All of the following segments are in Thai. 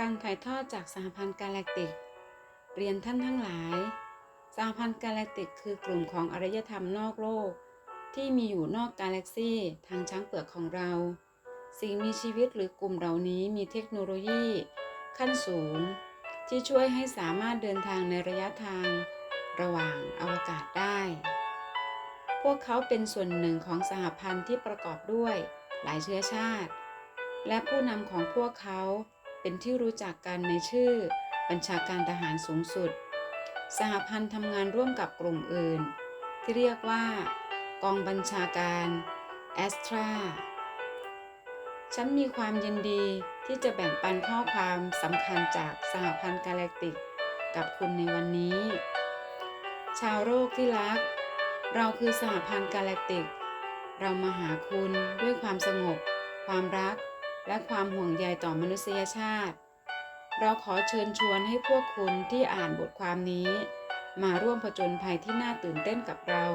การถ่ายทอดจากสหพันธ์กาแล็กติก เรียนท่านทั้งหลาย สหพันธ์กาแล็กติก คือกลุ่มของอารยธรรมนอกโลก ที่มีอยู่นอกกาแล็กซี่ทางช้างเปลือกของเรา สิ่งมีชีวิตหรือกลุ่มเหล่านี้มีเทคโนโลยี ขั้นสูง ที่ช่วยให้สามารถเดินทางในระยะทาง ระหว่างอวกาศได้ พวกเขาเป็นส่วนหนึ่งของสหพันธ์ที่ประกอบด้วยหลายเชื้อชาติ และผู้นำของพวกเขา เป็นที่รู้จักกันในชื่อ บัญชาการทหารสูงสุด สหพันธ์ทำงานร่วมกับกลุ่มอื่น ที่เรียกว่า กองบัญชาการแอสตราฉันมีความยินดีที่จะแบ่งปันข้อความสำคัญจากสหพันธ์กาแล็กติกกับคุณในวันนี้ ชาวโลกที่รัก เราคือสหพันธ์กาแล็กติก เรามาหาคุณด้วยความสงบ ความรัก และความห่วงใยต่อมนุษยชาติ เราขอเชิญชวนให้พวกคุณที่อ่านบทความนี้ มาร่วมผจญภัยที่น่าตื่นเต้นกับเรา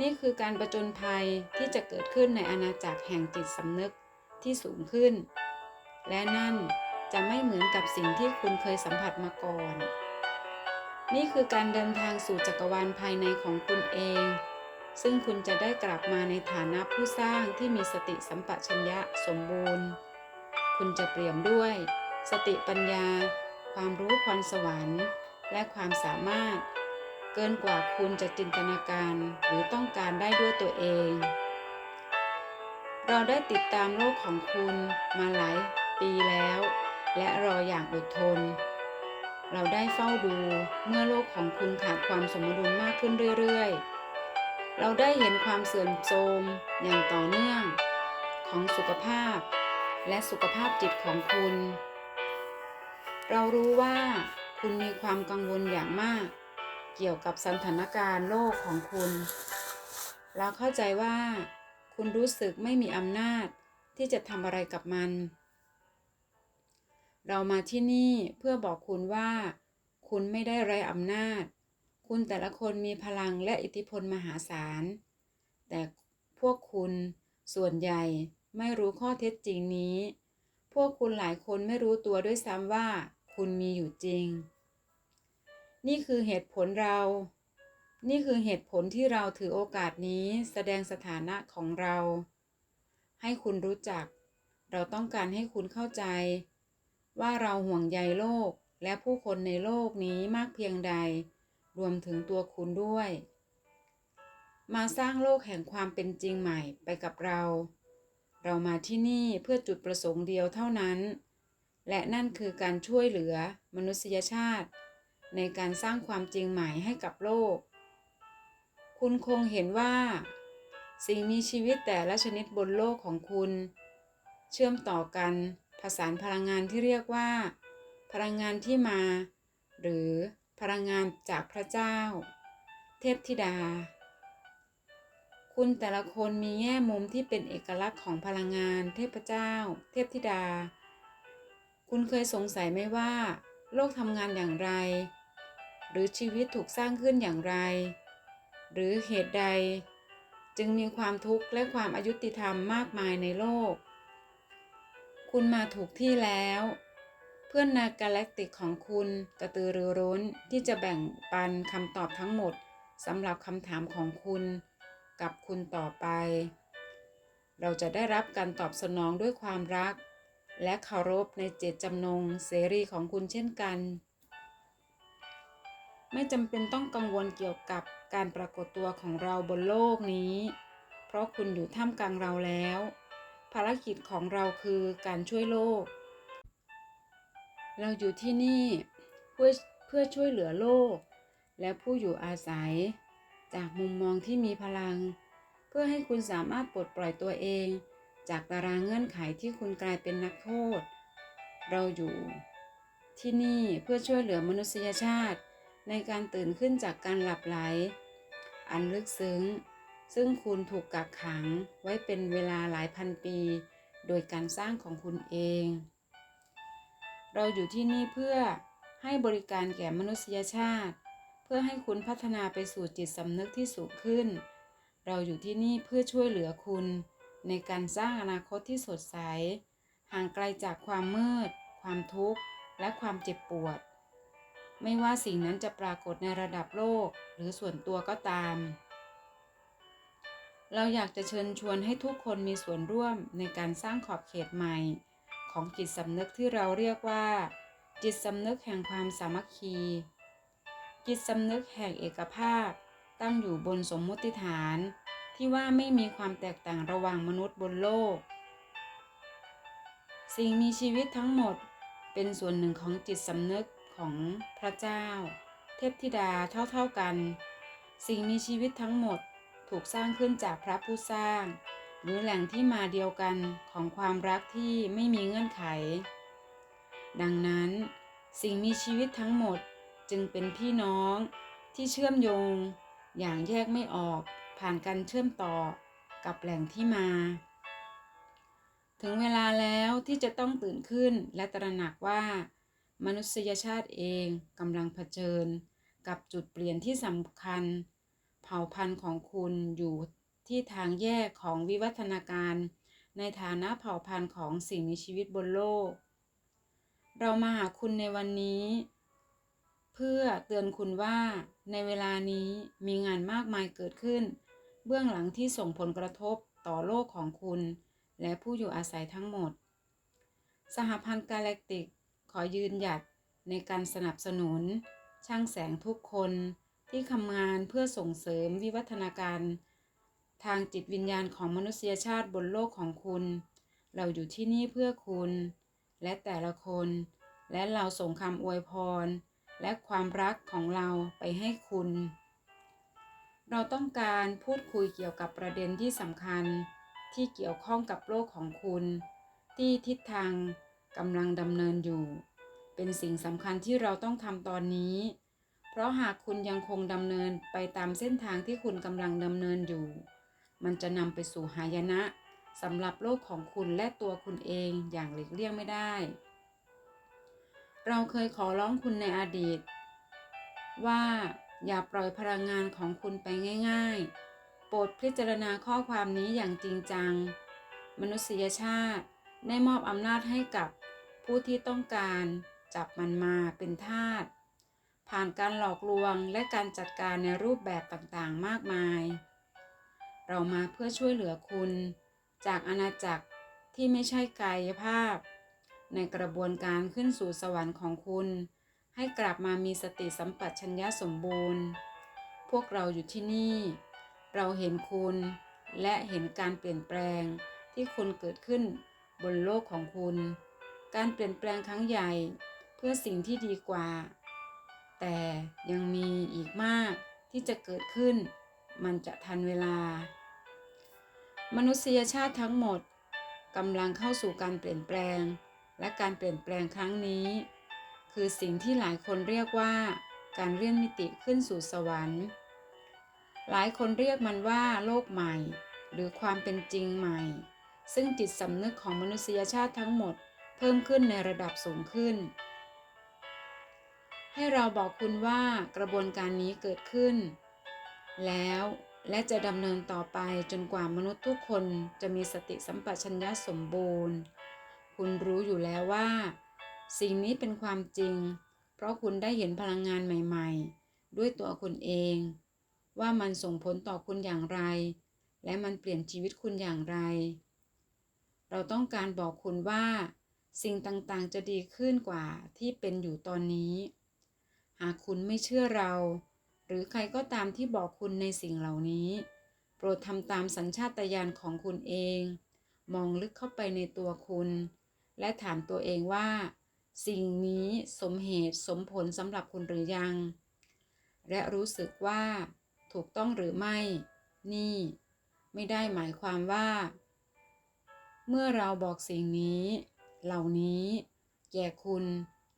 นี่คือการประจนภัยที่จะเกิดขึ้นในอาณาจักรแห่งจิตสำนึกที่สูงขึ้น และนั่นจะไม่เหมือนกับสิ่งที่คุณเคยสัมผัสมาก่อน นี่คือการเดินทางสู่จักรวาลภายในของคุณเอง ซึ่งคุณจะได้กลับมาในฐานะผู้สร้างที่มีสติสัมปชัญญะสมบูรณ์ คุณจะเปี่ยมด้วย สติปัญญา ความรู้พรสวรรค์ และความสามารถ เกินกว่าคุณจะจินตนาการหรือต้องการได้ด้วยตัวเอง เราได้ติดตามโลกของคุณมาหลายปีแล้ว และรออย่างอดทน เราได้เฝ้าดูเมื่อโลกของคุณขาดความสมดุลมากขึ้นเรื่อยๆ เราได้เห็นความเสื่อมโทรมอย่างต่อเนื่องของสุขภาพ และสุขภาพจิตของคุณ เรารู้ว่าคุณมีความกังวลอย่างมาก เกี่ยวกับสถานการณ์โลกของคุณ เราเข้าใจว่า คุณรู้สึกไม่มีอำนาจที่จะทำอะไรกับมัน เรามาที่นี่เพื่อบอกคุณว่า คุณไม่ได้ไร้อำนาจ คุณแต่ละคนมีพลังและอิทธิพลมหาศาล แต่พวกคุณส่วนใหญ่ไม่รู้ข้อเท็จจริงนี้ พวกคุณหลายคนไม่รู้ตัวด้วยซ้ำว่าคุณมีอยู่จริง นี่คือเหตุผลเรา นี่คือเหตุผลที่เราถือโอกาสนี้แสดงสถานะของเรา ให้คุณรู้จัก เราต้องการให้คุณเข้าใจ ว่าเราห่วงใยโลกและผู้คนในโลกนี้มากเพียงใด รวมถึงตัวคุณด้วย มาสร้างโลกแห่งความเป็นจริงใหม่ไปกับเรา เรามาที่นี่เพื่อจุดประสงค์เดียวเท่านั้น และนั่นคือการช่วยเหลือมนุษยชาติ ในการสร้างความจริงใหม่ให้กับโลก คุณคงเห็นว่า สิ่งมีชีวิตแต่ละชนิดบนโลกของคุณ เชื่อมต่อกันผสานพลังงานที่เรียกว่า พลังงานที่มา หรือ พลังงานจากพระเจ้า เทพธิดา คุณแต่ละคนมีแง่มุมที่เป็นเอกลักษณ์ของพลังงานเทพเจ้า เทพธิดา คุณเคยสงสัยไหมว่า โลกทำงานอย่างไร หรือชีวิตถูกสร้างขึ้นอย่างไร หรือเหตุใด จึงมีความทุกข์และความอายุติธรรมมากมายในโลก คุณมาถูกที่แล้ว พื่อนนากาแล็กติกของคุณกระตือรือร้นที่จะแบ่งปันคำตอบทั้งหมดสำหรับคำถามของคุณ กับคุณต่อไป เราจะได้รับการตอบสนองด้วยความรัก และเคารพในเจตจำนงเสรีของคุณเช่นกัน ไม่จำเป็นต้องกังวลเกี่ยวกับการปรากฏตัวของเราบนโลกนี้ เพราะคุณอยู่ท่ามกลางเราแล้ว ภารกิจของเราคือการช่วยโลก เราอยู่ที่นี่เพื่อเพื่อช่วยเหลือโลก และผู้อยู่อาศัย จากมุมมองที่มีพลัง เพื่อให้คุณสามารถปลดปล่อยตัวเอง จากตารางเงื่อนไขที่คุณกลายเป็นนักโทษ เราอยู่ที่นี่เพื่อช่วยเหลือมนุษยชาติ ในการตื่นขึ้นจากการหลับไหล อันลึกซึ้ง ซึ่งคุณถูกกักขังไว้เป็นเวลาหลายพันปี โดยการสร้างของคุณเอง เราอยู่ที่นี่เพื่อให้บริการแก่มนุษยชาติ เพื่อให้คุณพัฒนาไปสู่จิตสำนึกที่สูงขึ้น เราอยู่ที่นี่เพื่อช่วยเหลือคุณ ในการสร้างอนาคตที่สดใส ห่างไกลจากความมืด ความทุกข์ และความเจ็บปวด ไม่ว่าสิ่งนั้นจะปรากฏในระดับโลกหรือส่วนตัวก็ตาม เราอยากจะเชิญชวนให้ทุกคนมีส่วนร่วมในการสร้างขอบเขตใหม่ ของจิตสำนึกที่เราเรียกว่า จิตสำนึกแห่งความสามัคคี จิตสำนึกแห่งเอกภาพ ตั้งอยู่บนสมมติฐาน ที่ว่าไม่มีความแตกต่างระหว่างมนุษย์บนโลก สิ่งมีชีวิตทั้งหมดเป็นส่วนหนึ่งของจิตสำนึกของพระเจ้า เทพธิดาเท่าๆกัน สิ่งมีชีวิตทั้งหมดถูกสร้างขึ้นจากพระผู้สร้าง หรือแหล่งที่มาเดียวกันของความรักที่ไม่มีเงื่อนไข ดังนั้น สิ่งมีชีวิตทั้งหมดจึงเป็นพี่น้องที่เชื่อมโยง อย่างแยกไม่ออกผ่านการเชื่อมต่อกับแหล่งที่มา ถึงเวลาแล้วที่จะต้องตื่นขึ้นและตระหนักว่า มนุษยชาติเองกำลังเผชิญ กับจุดเปลี่ยนที่สำคัญ เผ่าพันธุ์ของคุณอยู่ ที่ทางแยกของวิวัฒนาการ ในฐานะเผ่าพันธุ์ของสิ่งมีชีวิตบนโลก เรามาหาคุณในวันนี้ เพื่อเตือนคุณว่าในเวลานี้มีงานมากมายเกิดขึ้น เบื้องหลังที่ส่งผลกระทบต่อโลกของคุณ และผู้อยู่อาศัยทั้งหมด สหพันธ์กาแล็กติกขอยืนหยัดในการสนับสนุน ช่างแสงทุกคนที่ทำงานเพื่อส่งเสริมวิวัฒนาการ ทางจิตวิญญาณของมนุษยชาติบนโลกของคุณ เราอยู่ที่นี่เพื่อคุณ และแต่ละคน และเราส่งคำอวยพร และความรักของเราไปให้คุณ เราต้องการพูดคุยเกี่ยวกับประเด็นที่สำคัญ ที่เกี่ยวข้องกับโลกของคุณ ที่ทิศทางกำลังดำเนินอยู่ เป็นสิ่งสำคัญที่เราต้องทำตอนนี้ เพราะหากคุณยังคงดำเนินไปตามเส้นทางที่คุณกำลังดำเนินอยู่ มันจะนำไปสู่หายนะสำหรับโลกของคุณและตัวคุณเองอย่างหลีกเลี่ยงไม่ได้ เราเคยขอร้องคุณในอดีต ว่าอย่าปล่อยพลังงานของคุณไปง่าย ๆ โปรดพิจารณาข้อความนี้อย่างจริงจัง มนุษยชาติได้มอบอำนาจให้กับผู้ที่ต้องการจับมันมาเป็นทาสผ่านการหลอกลวงและการจัดการในรูปแบบต่างๆ มากมาย เรามาเพื่อช่วยเหลือคุณ จากอาณาจักรที่ไม่ใช่กายภาพ ในกระบวนการขึ้นสู่สวรรค์ของคุณ ให้กลับมามีสติสัมปชัญญะสมบูรณ์ พวกเราอยู่ที่นี่ เราเห็นคุณ และเห็นการเปลี่ยนแปลงที่คุณเกิดขึ้นบนโลกของคุณ การเปลี่ยนแปลงครั้งใหญ่เพื่อสิ่งที่ดีกว่า แต่ยังมีอีกมากที่จะเกิดขึ้น มันจะทันเวลา มนุษยชาติทั้งหมดกำลังเข้าสู่การเปลี่ยนแปลง และการเปลี่ยนแปลงครั้งนี้ คือสิ่งที่หลายคนเรียกว่า การเลื่อนมิติขึ้นสู่สวรรค์ หลายคนเรียกมันว่าโลกใหม่ หรือความเป็นจริงใหม่ ซึ่งจิตสำนึกของมนุษยชาติทั้งหมดเพิ่มขึ้นในระดับสูงขึ้น ให้เราบอกคุณว่ากระบวนการนี้เกิดขึ้น แล้วและจะดำเนินต่อไปจนกว่ามนุษย์ทุกคนจะมีสติสัมปชัญญะสมบูรณ์ คุณรู้อยู่แล้วว่า สิ่งนี้เป็นความจริง เพราะคุณได้เห็นพลังงานใหม่ ๆ ด้วยตัวคุณเอง ว่ามันส่งผลต่อคุณอย่างไร และมันเปลี่ยนชีวิตคุณอย่างไร เราต้องการบอกคุณว่า สิ่งต่างๆจะดีขึ้นกว่าที่เป็นอยู่ตอนนี้ หากคุณไม่เชื่อเรา รือใครก็ตามที่บอกคุณในสิ่งเหล่านี้ โปรดทำตามสัญชาตญาณของคุณเอง มองลึกเข้าไปในตัวคุณ และถามตัวเองว่า สิ่งนี้สมเหตุสมผลสำหรับคุณหรือยัง และรู้สึกว่า ถูกต้องหรือไม่ นี่ ไม่ได้หมายความว่า เมื่อเราบอกสิ่งนี้ เหล่านี้ แก่คุณ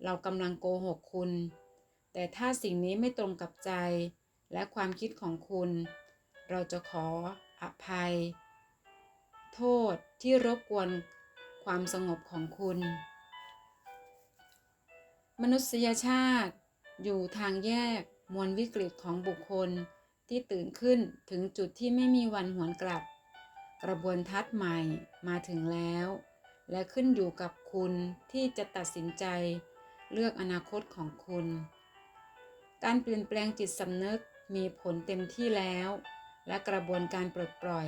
เรากำลังโกหกคุณ แต่ถ้าสิ่งนี้ไม่ตรงกับใจและความคิดของคุณ เราจะขออภัย โทษที่รบกวนความสงบของคุณ มนุษยชาติอยู่ทางแยกมวลวิกฤตของบุคคลที่ตื่นขึ้นถึงจุดที่ไม่มีวันหวนกลับ กระบวนทัศน์ใหม่มาถึงแล้ว และขึ้นอยู่กับคุณที่จะตัดสินใจเลือกอนาคตของคุณ การเปลี่ยนแปลงจิตสำนึกมีผลเต็มที่แล้ว และกระบวนการปลดปล่อย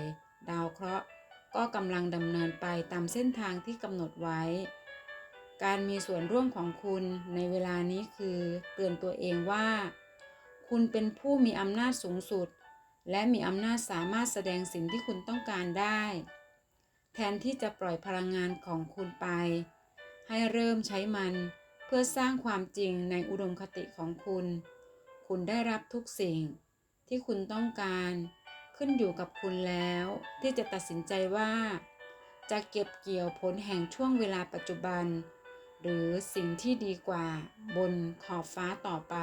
ดาวเคราะห์ก็กำลังดำเนินไปตามเส้นทางที่กำหนดไว้ การมีส่วนร่วมของคุณในเวลานี้คือเตือนตัวเองว่า คุณเป็นผู้มีอำนาจสูงสุด และมีอำนาจสามารถแสดงสิ่งที่คุณต้องการได้ แทนที่จะปล่อยพลังงานของคุณไป ให้เริ่มใช้มันเพื่อสร้างความจริงในอุดมคติของคุณ คุณได้รับทุกสิ่งที่คุณต้องการ ขึ้นอยู่กับคุณแล้ว ที่จะตัดสินใจว่า จะเก็บเกี่ยวผลแห่งช่วงเวลาปัจจุบัน หรือสิ่งที่ดีกว่าบนขอบฟ้าต่อไป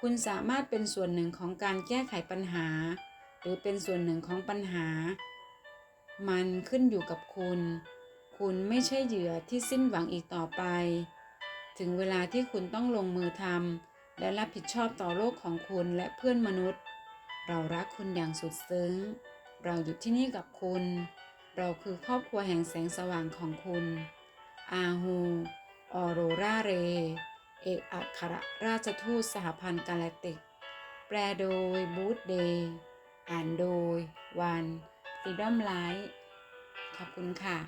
คุณสามารถเป็นส่วนหนึ่งของการแก้ไขปัญหา หรือเป็นส่วนหนึ่งของปัญหา มันขึ้นอยู่กับคุณ คุณไม่ใช่เหยื่อที่สิ้นหวังอีกต่อไป ถึงเวลาที่คุณต้องลงมือทำ และรับผิดชอบต่อโลกของคุณและเพื่อนมนุษย์ เรารักคุณอย่างสุดซึ้ง เราอยู่ที่นี่กับคุณ เราคือครอบครัวแห่งแสงสว่างของคุณ อาฮู ออโรราเร เอกอัครราชทูตสหพันธ์กาแลกติก แปลโดยบูธเดย์ อ่านโดย วันฟรีดอมไลท์ขอบคุณค่ะ